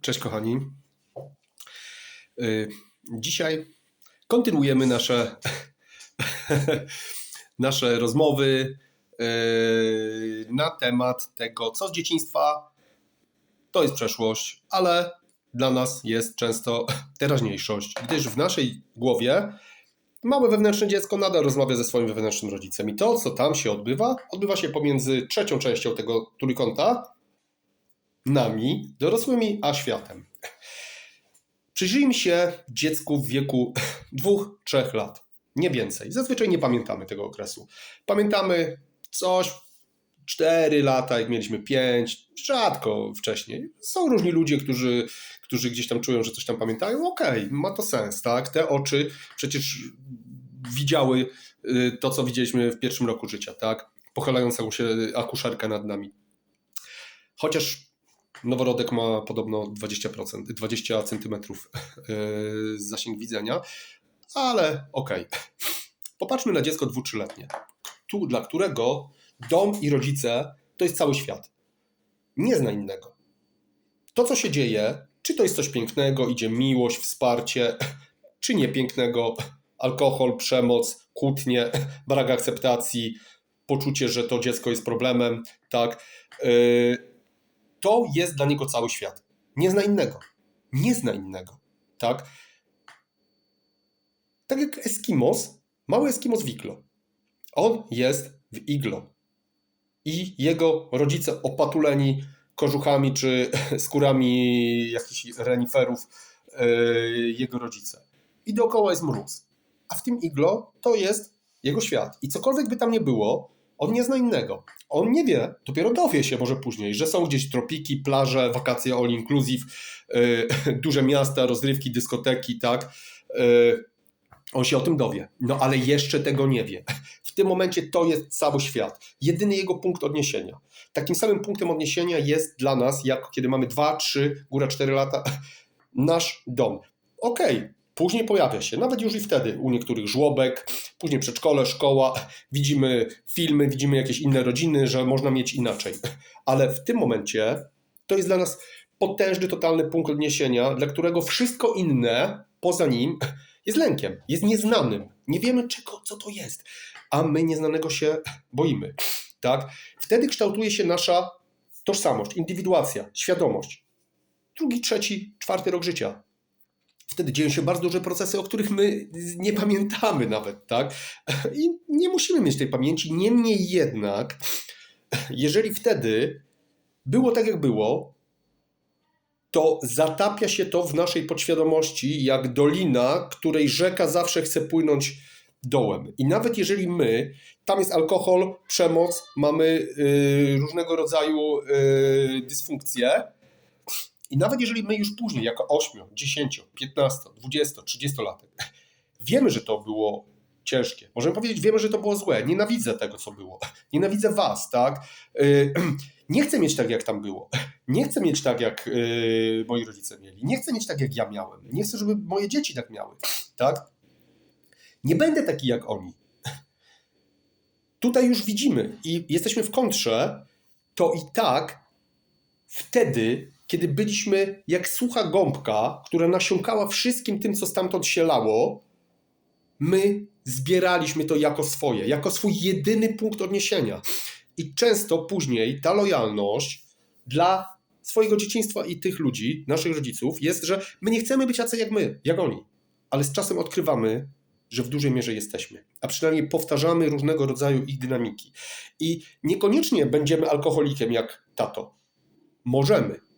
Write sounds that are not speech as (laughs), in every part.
Cześć kochani. Y, Dzisiaj kontynuujemy nasze, (laughs) nasze rozmowy y, na temat tego, co z dzieciństwa to jest przeszłość, ale dla nas jest często (laughs) teraźniejszość, gdyż w naszej głowie małe wewnętrzne dziecko nadal rozmawia ze swoim wewnętrznym rodzicem i to, co tam się odbywa, odbywa się pomiędzy trzecią częścią tego trójkąta, nami, dorosłymi, a światem. Przyjrzyjmy się dziecku w wieku (laughs) 2-3 lat. Nie więcej. Zazwyczaj nie pamiętamy tego okresu. Pamiętamy coś 4 lata, jak mieliśmy 5, rzadko wcześniej. Są różni ludzie, którzy, którzy gdzieś tam czują, że coś tam pamiętają. Okej, ma to sens, tak? Te oczy przecież widziały y, to, co widzieliśmy w pierwszym roku życia, tak? Pochylającą się akuszerkę nad nami. Chociaż Noworodek ma podobno 20%, 20 cm zasięg widzenia, ale okej. Okay. Popatrzmy na dziecko dwu, trzyletnie, tu, dla którego dom i rodzice to jest cały świat. Nie zna innego. To, co się dzieje, czy to jest coś pięknego, idzie miłość, wsparcie, czy niepięknego, alkohol, przemoc, kłótnie, brak akceptacji, poczucie, że to dziecko jest problemem, tak. Yy, to jest dla niego cały świat. Nie zna innego. Nie zna innego. Tak? Tak jak Eskimos, mały Eskimos w iglo. On jest w iglo. I jego rodzice opatuleni kożuchami czy (laughs) skórami jakichś reniferów, yy, jego rodzice. I dookoła jest mróz. A w tym iglo to jest jego świat. I cokolwiek by tam nie było, on nie zna innego. On nie wie, dopiero dowie się może później, że są gdzieś tropiki, plaże, wakacje all inclusive, yy, (laughs) duże miasta, rozrywki, dyskoteki, tak. Yy, on się o tym dowie, no ale jeszcze tego nie wie. (laughs) W tym momencie to jest cały świat. Jedyny jego punkt odniesienia. Takim samym punktem odniesienia jest dla nas, jak kiedy mamy 2, 3, góra 4 lata, (laughs) nasz dom. Okej, okay, Później pojawia się, nawet już i wtedy, u niektórych żłobek, później przedszkole, szkoła, widzimy filmy, widzimy jakieś inne rodziny, że można mieć inaczej. Ale w tym momencie to jest dla nas potężny, totalny punkt odniesienia, dla którego wszystko inne poza nim jest lękiem, jest nieznanym. Nie wiemy czego, co to jest, a my nieznanego się boimy. Tak? Wtedy kształtuje się nasza tożsamość, indywiduacja, świadomość. Drugi, trzeci, czwarty rok życia wtedy dzieją się bardzo duże procesy, o których my nie pamiętamy nawet, tak? I nie musimy mieć tej pamięci. Niemniej jednak, jeżeli wtedy było tak, jak było, to zatapia się to w naszej podświadomości jak dolina, której rzeka zawsze chce płynąć dołem. I nawet jeżeli my, tam jest alkohol, przemoc, mamy y, różnego rodzaju y, dysfunkcje, i nawet jeżeli my już później, jako 8, 10, 15, 20, 30 latek, wiemy, że to było ciężkie. Możemy powiedzieć, wiemy, że to było złe. Nienawidzę tego, co było. (laughs) Nienawidzę was, tak? Y, (clears throat) nie chcę mieć tak, jak tam było. (laughs) Nie chcę mieć tak, jak y, moi rodzice mieli. Nie chcę mieć tak, jak ja miałem. Nie chcę, żeby moje dzieci tak miały, tak? Nie będę taki jak oni. (laughs) Tutaj już widzimy i jesteśmy w kontrze, to i tak wtedy kiedy byliśmy jak sucha gąbka, która nasiąkała wszystkim tym, co stamtąd się lało, my zbieraliśmy to jako swoje, jako swój jedyny punkt odniesienia. I często później ta lojalność dla swojego dzieciństwa i tych ludzi, naszych rodziców, jest, że my nie chcemy być tacy jak my, jak oni, ale z czasem odkrywamy, że w dużej mierze jesteśmy, a przynajmniej powtarzamy różnego rodzaju ich dynamiki. I niekoniecznie będziemy alkoholikiem jak tato. Możemy,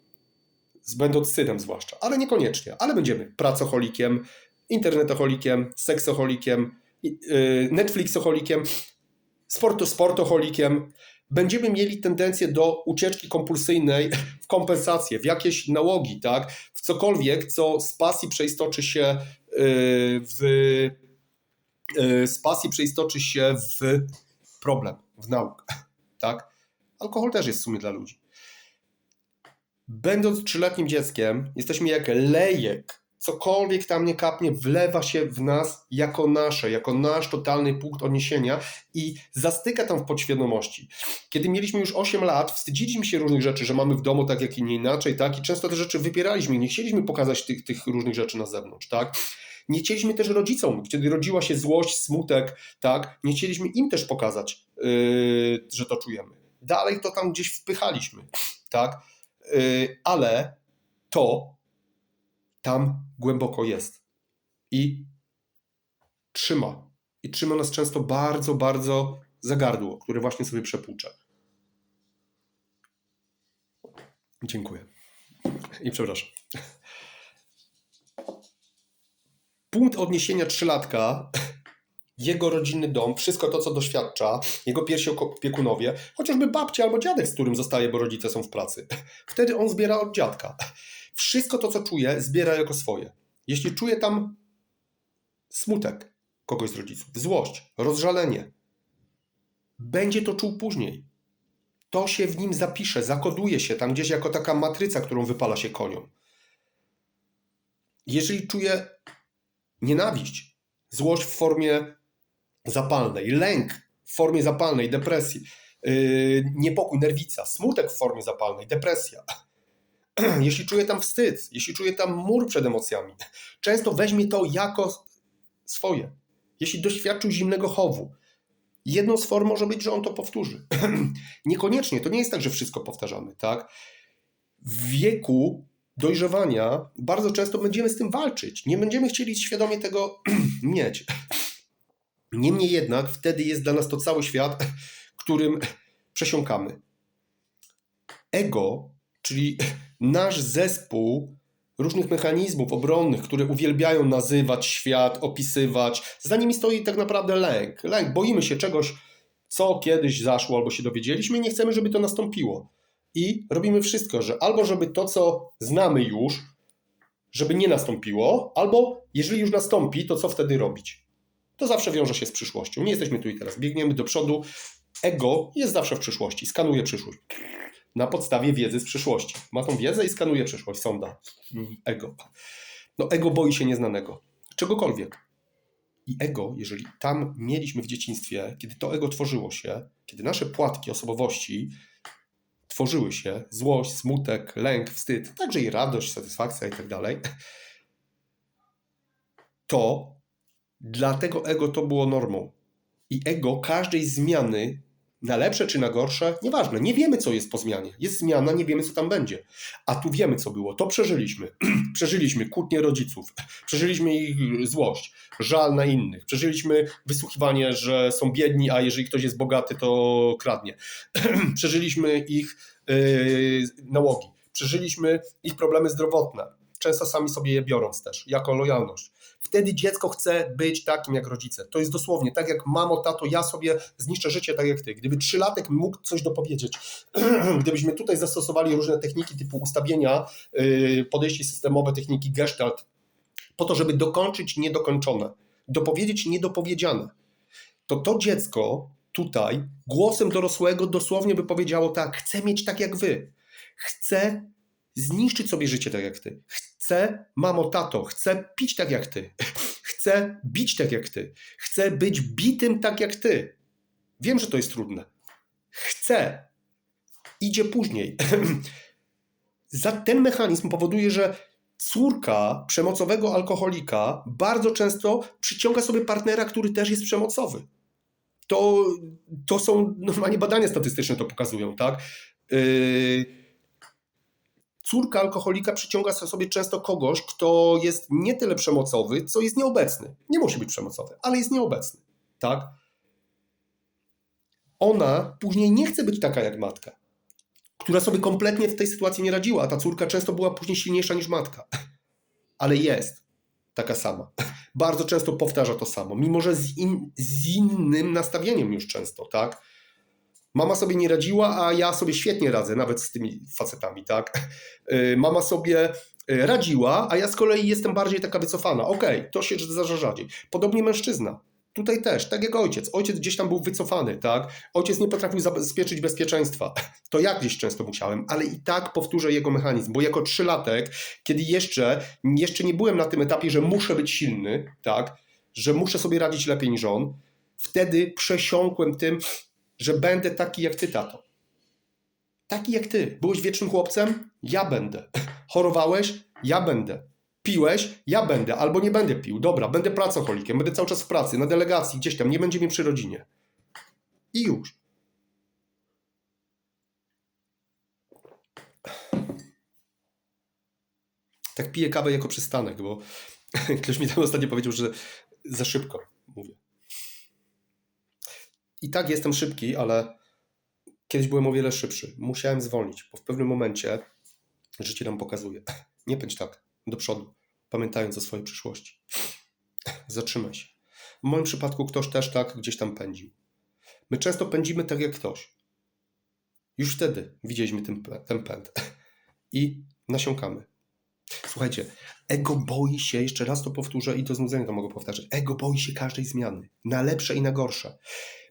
będąc synem zwłaszcza, ale niekoniecznie, ale będziemy pracocholikiem, internetoholikiem, seksoholikiem, y, netflixoholikiem, sporto, sportoholikiem. Będziemy mieli tendencję do ucieczki kompulsyjnej w kompensację, w jakieś nałogi, tak? w cokolwiek, co z pasji przeistoczy się y, w y, z pasji przeistoczy się w problem, w naukę. Tak? Alkohol też jest w sumie dla ludzi. Będąc trzyletnim dzieckiem, jesteśmy jak lejek cokolwiek tam nie kapnie, wlewa się w nas jako nasze, jako nasz totalny punkt odniesienia i zastyka tam w podświadomości. Kiedy mieliśmy już 8 lat, wstydziliśmy się różnych rzeczy, że mamy w domu tak, jak i nie inaczej, tak? I często te rzeczy wypieraliśmy, nie chcieliśmy pokazać tych, tych różnych rzeczy na zewnątrz, tak? Nie chcieliśmy też rodzicom, kiedy rodziła się złość, smutek, tak? Nie chcieliśmy im też pokazać, yy, że to czujemy. Dalej to tam gdzieś wpychaliśmy, tak? Yy, ale to tam głęboko jest. I trzyma. I trzyma nas często bardzo, bardzo za gardło, które właśnie sobie przepłuczę. Dziękuję. I przepraszam. Punkt odniesienia trzylatka, jego rodzinny dom, wszystko to, co doświadcza, jego pierwsi opiekunowie, chociażby babcia albo dziadek, z którym zostaje, bo rodzice są w pracy. (laughs) Wtedy on zbiera od dziadka. (laughs) Wszystko to, co czuje, zbiera jako swoje. Jeśli czuje tam smutek kogoś z rodziców, złość, rozżalenie, będzie to czuł później. To się w nim zapisze, zakoduje się tam gdzieś jako taka matryca, którą wypala się koniom. Jeżeli czuje nienawiść, złość w formie zapalnej, lęk w formie zapalnej, depresji, yy, niepokój, nerwica, smutek w formie zapalnej, depresja, (clears throat) jeśli czuje tam wstyd, jeśli czuje tam mur przed emocjami, często weźmie to jako swoje. Jeśli doświadczył zimnego chowu, jedną z form może być, że on to powtórzy. (clears throat) Niekoniecznie, to nie jest tak, że wszystko powtarzamy, tak? W wieku dojrzewania bardzo często będziemy z tym walczyć. Nie będziemy chcieli świadomie tego (clears throat) mieć. Niemniej jednak wtedy jest dla nas to cały świat, którym przesiąkamy. Ego, czyli nasz zespół różnych mechanizmów obronnych, które uwielbiają nazywać świat, opisywać. Za nimi stoi tak naprawdę lęk. Lęk, boimy się czegoś, co kiedyś zaszło albo się dowiedzieliśmy i nie chcemy, żeby to nastąpiło. I robimy wszystko, że albo żeby to, co znamy już, żeby nie nastąpiło, albo jeżeli już nastąpi, to co wtedy robić? To zawsze wiąże się z przyszłością. Nie jesteśmy tu i teraz, biegniemy do przodu. Ego jest zawsze w przyszłości, skanuje przyszłość na podstawie wiedzy z przyszłości. Ma tą wiedzę i skanuje przyszłość, sonda. Ego. No ego boi się nieznanego. Czegokolwiek. I ego, jeżeli tam mieliśmy w dzieciństwie, kiedy to ego tworzyło się, kiedy nasze płatki osobowości tworzyły się, złość, smutek, lęk, wstyd, także i radość, satysfakcja i tak dalej, to dla tego ego to było normą. I ego każdej zmiany na lepsze czy na gorsze, nieważne. Nie wiemy, co jest po zmianie. Jest zmiana, nie wiemy, co tam będzie. A tu wiemy, co było. To przeżyliśmy. (clears throat) przeżyliśmy kłótnie rodziców, (clears throat) przeżyliśmy ich złość, żal na innych, przeżyliśmy wysłuchiwanie, że są biedni, a jeżeli ktoś jest bogaty, to kradnie. (clears throat) przeżyliśmy ich yy, nałogi, przeżyliśmy ich problemy zdrowotne. Często sami sobie je biorąc też, jako lojalność. Wtedy dziecko chce być takim jak rodzice. To jest dosłownie tak jak mamo, tato, ja sobie zniszczę życie tak jak ty. Gdyby trzylatek mógł coś dopowiedzieć, (clears throat) gdybyśmy tutaj zastosowali różne techniki typu ustawienia, yy, podejście systemowe, techniki gestalt, po to, żeby dokończyć niedokończone, dopowiedzieć niedopowiedziane, to to dziecko tutaj głosem dorosłego dosłownie by powiedziało tak, chcę mieć tak jak wy. Chcę zniszczyć sobie życie tak jak ty. Chcę, mamo, tato, chcę pić tak jak ty. (laughs) Chcę bić tak jak ty. Chcę być bitym tak jak ty. Wiem, że to jest trudne. Chcę. Idzie później. (clears throat) Za ten mechanizm powoduje, że córka przemocowego alkoholika bardzo często przyciąga sobie partnera, który też jest przemocowy. To, to są normalnie badania statystyczne to pokazują, tak? Yy, córka alkoholika przyciąga sobie często kogoś, kto jest nie tyle przemocowy, co jest nieobecny. Nie musi być przemocowy, ale jest nieobecny. Tak? Ona później nie chce być taka jak matka, która sobie kompletnie w tej sytuacji nie radziła, a ta córka często była później silniejsza niż matka. (laughs) Ale jest taka sama. (laughs) Bardzo często powtarza to samo, mimo że z, in, z innym nastawieniem już często, tak? Mama sobie nie radziła, a ja sobie świetnie radzę, nawet z tymi facetami, tak? Y, mama sobie y, radziła, a ja z kolei jestem bardziej taka wycofana. Okej, okay, to się zdarza rzadziej. Podobnie mężczyzna. Tutaj też, tak jak ojciec. Ojciec gdzieś tam był wycofany, tak? Ojciec nie potrafił zabezpieczyć bezpieczeństwa. (laughs) To ja gdzieś często musiałem, ale i tak powtórzę jego mechanizm, bo jako trzylatek, kiedy jeszcze, jeszcze nie byłem na tym etapie, że muszę być silny, tak? Że muszę sobie radzić lepiej niż on, wtedy przesiąkłem tym, że będę taki jak ty, tato. Taki jak ty. Byłeś wiecznym chłopcem? Ja będę. (laughs) Chorowałeś? Ja będę. Piłeś? Ja będę. Albo nie będę pił. Dobra, będę pracocholikiem. Będę cały czas w pracy, na delegacji, gdzieś tam. Nie będzie mnie przy rodzinie. I już. Tak piję kawę jako przystanek, bo (laughs) ktoś mi tam ostatnio powiedział, że za szybko mówię. I tak jestem szybki, ale kiedyś byłem o wiele szybszy. Musiałem zwolnić, bo w pewnym momencie życie nam pokazuje. (laughs) Nie pędź tak do przodu, pamiętając o swojej przyszłości. (laughs) Zatrzymaj się. W moim przypadku ktoś też tak gdzieś tam pędził. My często pędzimy tak jak ktoś. Już wtedy widzieliśmy ten, ten pęd. (laughs) I nasiąkamy. Słuchajcie, ego boi się, jeszcze raz to powtórzę i to znudzenie to mogę powtarzać, ego boi się każdej zmiany, na lepsze i na gorsze.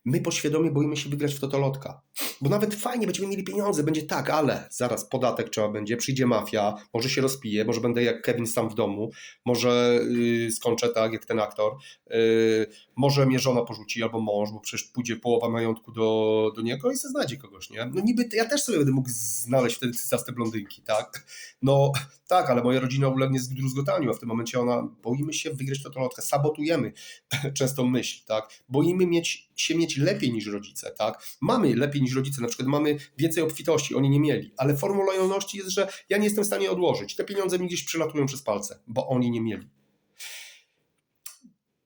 My podświadomie boimy się wygrać w totolotka. Bo nawet fajnie, będziemy mieli pieniądze, będzie tak, ale zaraz podatek trzeba będzie, przyjdzie mafia, może się rozpije, może będę jak Kevin sam w domu, może yy, skończę tak jak ten aktor, yy, może mnie żona porzuci albo mąż, bo przecież pójdzie połowa majątku do, do niego i se znajdzie kogoś, nie? No niby ja też sobie będę mógł znaleźć wtedy cycaste blondynki, tak? No tak, ale moja rodzina ulegnie zdruzgotaniu, a w tym momencie ona, boimy się wygrać totolotkę, sabotujemy (laughs) często myśl, tak? Boimy mieć, się mieć lepiej niż rodzice, tak? Mamy lepiej niż rodzice, na przykład mamy więcej obfitości, oni nie mieli, ale formą lojalności jest, że ja nie jestem w stanie odłożyć. Te pieniądze mi gdzieś przylatują przez palce, bo oni nie mieli.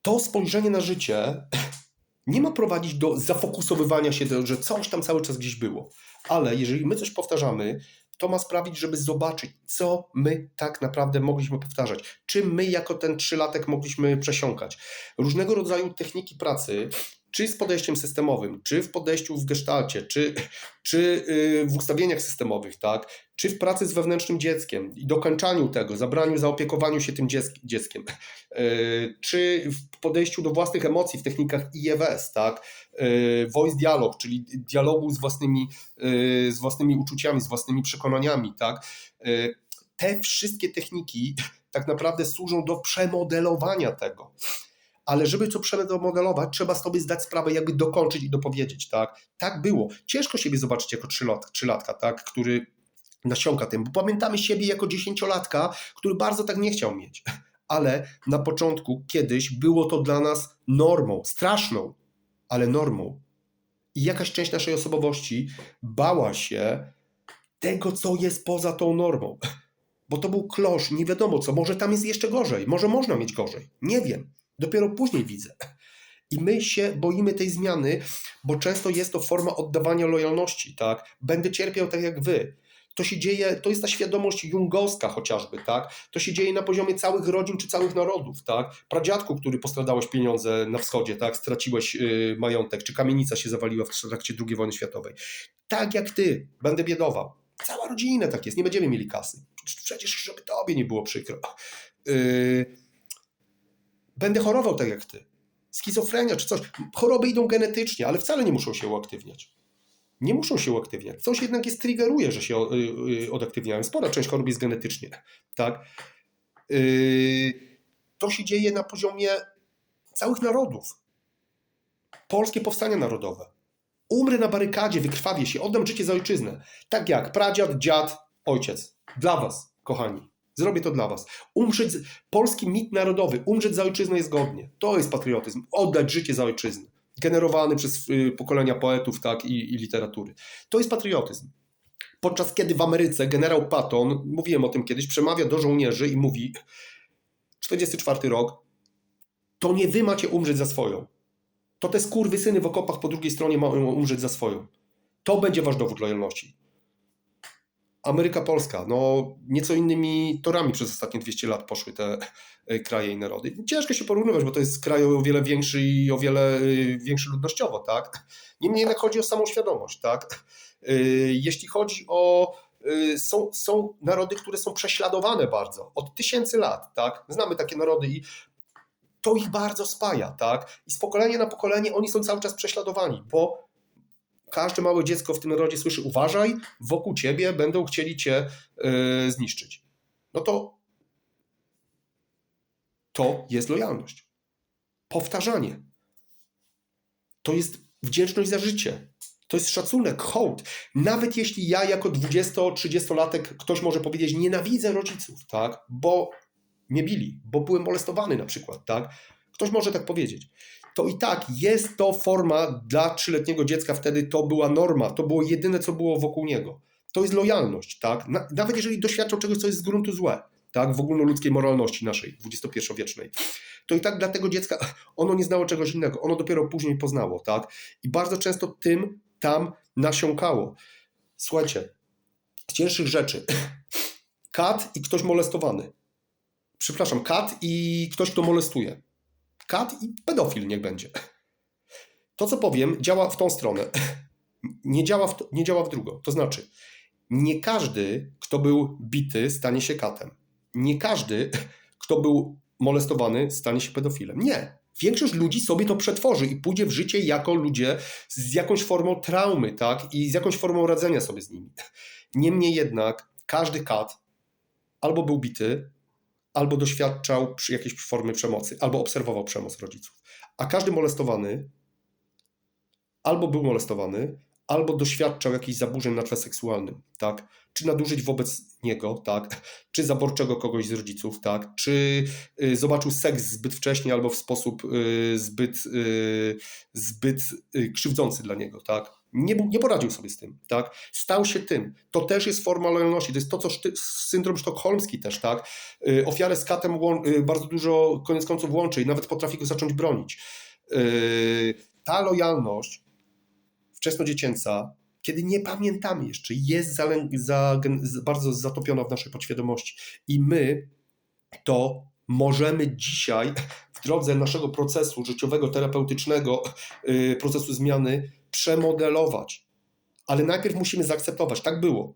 To spojrzenie na życie (clears throat) nie ma prowadzić do zafokusowywania się, że coś tam cały czas gdzieś było. Ale jeżeli my coś powtarzamy, to ma sprawić, żeby zobaczyć, co my tak naprawdę mogliśmy powtarzać, czym my jako ten trzylatek mogliśmy przesiąkać. Różnego rodzaju techniki pracy, czy z podejściem systemowym, czy w podejściu w gestalcie, czy, czy y, w ustawieniach systemowych, tak? czy w pracy z wewnętrznym dzieckiem i dokończaniu tego, zabraniu, zaopiekowaniu się tym dzieckiem, y, czy w podejściu do własnych emocji w technikach IEWS, tak? Y, voice dialog, czyli dialogu z własnymi, z własnymi uczuciami, z własnymi przekonaniami. Tak? Te wszystkie techniki tak naprawdę służą do przemodelowania tego ale żeby to przemodelować, trzeba sobie zdać sprawę, jakby dokończyć i dopowiedzieć, tak? Tak było. Ciężko siebie zobaczyć jako trzylatka, trzylatka tak? Który nasiąka tym, bo pamiętamy siebie jako dziesięciolatka, który bardzo tak nie chciał mieć. (laughs) Ale na początku, kiedyś było to dla nas normą, straszną, ale normą. I jakaś część naszej osobowości bała się tego, co jest poza tą normą. (laughs) Bo to był klosz, nie wiadomo co, może tam jest jeszcze gorzej, może można mieć gorzej, nie wiem. Dopiero później widzę. I my się boimy tej zmiany, bo często jest to forma oddawania lojalności, tak? Będę cierpiał tak jak wy. To się dzieje, to jest ta świadomość jungowska chociażby, tak? To się dzieje na poziomie całych rodzin czy całych narodów, tak? Pradziadku, który postradałeś pieniądze na wschodzie, tak? Straciłeś yy, majątek, czy kamienica się zawaliła w trakcie II wojny światowej. Tak jak ty, będę biedował. Cała rodzina tak jest, nie będziemy mieli kasy. Przecież, żeby tobie nie było przykro. Yy, będę chorował tak jak ty. Schizofrenia czy coś. Choroby idą genetycznie, ale wcale nie muszą się uaktywniać. Nie muszą się uaktywniać. Coś jednak jest triggeruje, że się y, y, odaktywniają. Spora część chorób jest genetycznie. Tak? Y, to się dzieje na poziomie całych narodów. Polskie powstania narodowe. Umrę na barykadzie, wykrwawię się, oddam życie za ojczyznę. Tak jak pradziad, dziad, ojciec. Dla was, kochani. Zrobię to dla was. Umrzeć, polski mit narodowy, umrzeć za ojczyznę jest godnie. To jest patriotyzm. Oddać życie za ojczyznę. Generowany przez y, pokolenia poetów tak, i, i literatury. To jest patriotyzm. Podczas kiedy w Ameryce generał Patton, mówiłem o tym kiedyś, przemawia do żołnierzy i mówi 44 rok, to nie wy macie umrzeć za swoją. To te syny w okopach po drugiej stronie mają umrzeć za swoją. To będzie wasz dowód lojalności. Ameryka Polska, no nieco innymi torami przez ostatnie 200 lat poszły te e, kraje i narody. Ciężko się porównywać, bo to jest kraj o wiele większy i o wiele e, większy ludnościowo, tak? Niemniej jednak chodzi o samą świadomość, tak? E, jeśli chodzi o są, są narody, które są prześladowane bardzo od tysięcy lat, tak? Znamy takie narody i to ich bardzo spaja, tak? I z pokolenia na pokolenie oni są cały czas prześladowani, bo każde małe dziecko w tym narodzie słyszy uważaj, wokół ciebie będą chcieli cię yy, zniszczyć. No to to jest lojalność. Powtarzanie. To jest wdzięczność za życie. To jest szacunek, hołd. Nawet jeśli ja jako 20-30-latek ktoś może powiedzieć nienawidzę rodziców, tak? Bo mnie bili, bo byłem molestowany na przykład, tak? Ktoś może tak powiedzieć. To i tak jest to forma dla trzyletniego dziecka wtedy, to była norma, to było jedyne, co było wokół niego. To jest lojalność, tak? Nawet jeżeli doświadczał czegoś, co jest z gruntu złe, tak? W ogólnoludzkiej moralności naszej, XXI-wiecznej to i tak dla tego dziecka (laughs) ono nie znało czegoś innego, ono dopiero później poznało, tak? I bardzo często tym tam nasiąkało. Słuchajcie, z cięższych rzeczy. Kat i ktoś molestowany. Przepraszam, kat i ktoś, kto molestuje. Kat i pedofil niech będzie. To, co powiem, działa w tą stronę. Nie działa w, nie działa w drugą. To znaczy, nie każdy, kto był bity, stanie się katem. Nie każdy, kto był molestowany, stanie się pedofilem. Nie. Większość ludzi sobie to przetworzy i pójdzie w życie jako ludzie z jakąś formą traumy, tak? I z jakąś formą radzenia sobie z nimi. Niemniej jednak każdy kat albo był bity, albo doświadczał jakiejś formy przemocy, albo obserwował przemoc rodziców. A każdy molestowany albo był molestowany, albo doświadczał jakichś zaburzeń na tle seksualnym, tak? Czy nadużyć wobec niego, tak? Czy zaborczego kogoś z rodziców, tak? Czy y, zobaczył seks zbyt wcześnie albo w sposób y, zbyt, y, zbyt y, krzywdzący dla niego, tak? Nie, nie poradził sobie z tym, tak? Stał się tym. To też jest forma lojalności. To jest to, co szty, syndrom sztokholmski też, tak? Y, ofiarę z katem y, bardzo dużo koniec końców łączy i nawet potrafi go zacząć bronić. Ta lojalność wczesnodziecięca, kiedy nie pamiętamy jeszcze, jest za, za, bardzo zatopiona w naszej podświadomości. I my to możemy dzisiaj drodze naszego procesu życiowego, terapeutycznego, yy, procesu zmiany przemodelować. Ale najpierw musimy zaakceptować, tak było.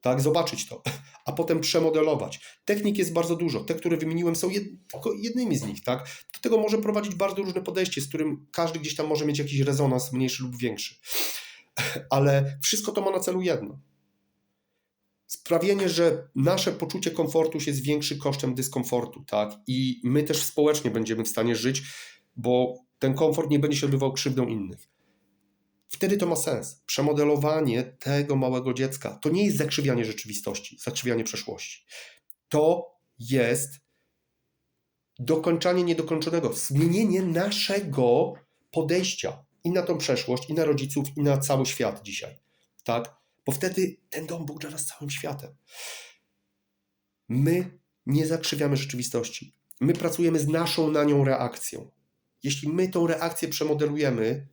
Tak, zobaczyć to, a potem przemodelować. Technik jest bardzo dużo. Te, które wymieniłem, są jed, jednymi z nich. Tak? Do tego może prowadzić bardzo różne podejście, z którym każdy gdzieś tam może mieć jakiś rezonans, mniejszy lub większy. Ale wszystko to ma na celu jedno. Sprawienie, że nasze poczucie komfortu się zwiększy kosztem dyskomfortu, tak? I my też społecznie będziemy w stanie żyć, bo ten komfort nie będzie się odbywał krzywdą innych. Wtedy to ma sens. Przemodelowanie tego małego dziecka to nie jest zakrzywianie rzeczywistości, zakrzywianie przeszłości. To jest dokończanie niedokończonego, zmienienie naszego podejścia i na tą przeszłość, i na rodziców, i na cały świat dzisiaj. Tak? Bo wtedy ten dom był dla nas całym światem. My nie zakrzywiamy rzeczywistości. My pracujemy z naszą na nią reakcją. Jeśli my tą reakcję przemodelujemy,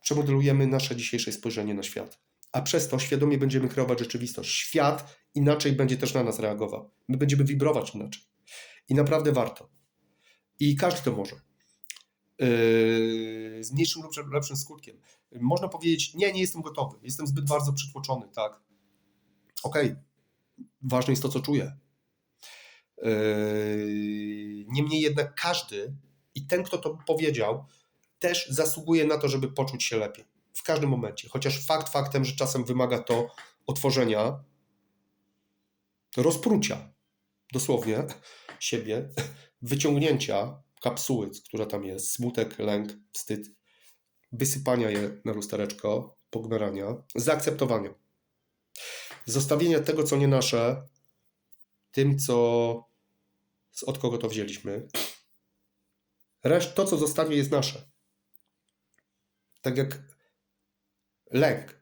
przemodelujemy nasze dzisiejsze spojrzenie na świat. A przez to świadomie będziemy kreować rzeczywistość. Świat inaczej będzie też na nas reagował. My będziemy wibrować inaczej. I naprawdę warto. I każdy to może. Z mniejszym lub lepszym skutkiem. Można powiedzieć, nie, nie jestem gotowy, jestem zbyt bardzo przytłoczony, tak. Okej, okay. ważne jest to, co czuję. Yy, niemniej jednak każdy i ten, kto to powiedział, też zasługuje na to, żeby poczuć się lepiej. W każdym momencie. Chociaż fakt faktem, że czasem wymaga to otworzenia, rozprucia dosłownie siebie, wyciągnięcia kapsuły, która tam jest, smutek, lęk, wstyd, wysypania je na lustereczko, pogmerania, zaakceptowania. Zostawienia tego, co nie nasze, tym, co od kogo to wzięliśmy. Reszt, to, co zostanie, jest nasze. Tak jak lęk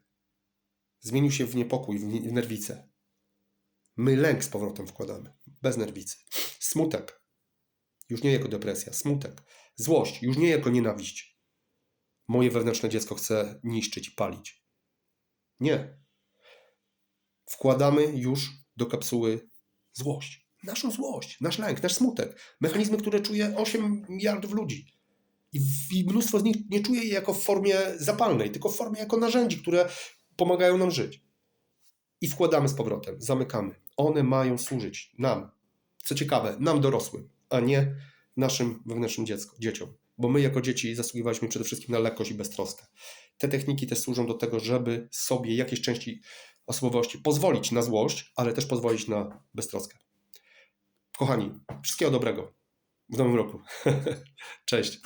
zmienił się w niepokój, w nerwicę. My lęk z powrotem wkładamy, bez nerwicy. Smutek, już nie jako depresja, smutek. Złość, już nie jako nienawiść. Moje wewnętrzne dziecko chce niszczyć i palić. Nie. Wkładamy już do kapsuły złość. Naszą złość, nasz lęk, nasz smutek. Mechanizmy, które czuje 8 miliardów ludzi. I mnóstwo z nich nie czuje je jako w formie zapalnej, tylko w formie jako narzędzi, które pomagają nam żyć. I wkładamy z powrotem, zamykamy. One mają służyć nam. Co ciekawe, nam dorosłym, a nie naszym wewnętrznym dziecko, dzieciom. Bo my jako dzieci zasługiwaliśmy przede wszystkim na lekkość i beztroskę. Te techniki też służą do tego, żeby sobie jakieś części osobowości pozwolić na złość, ale też pozwolić na beztroskę. Kochani, wszystkiego dobrego w nowym roku. (laughs) Cześć.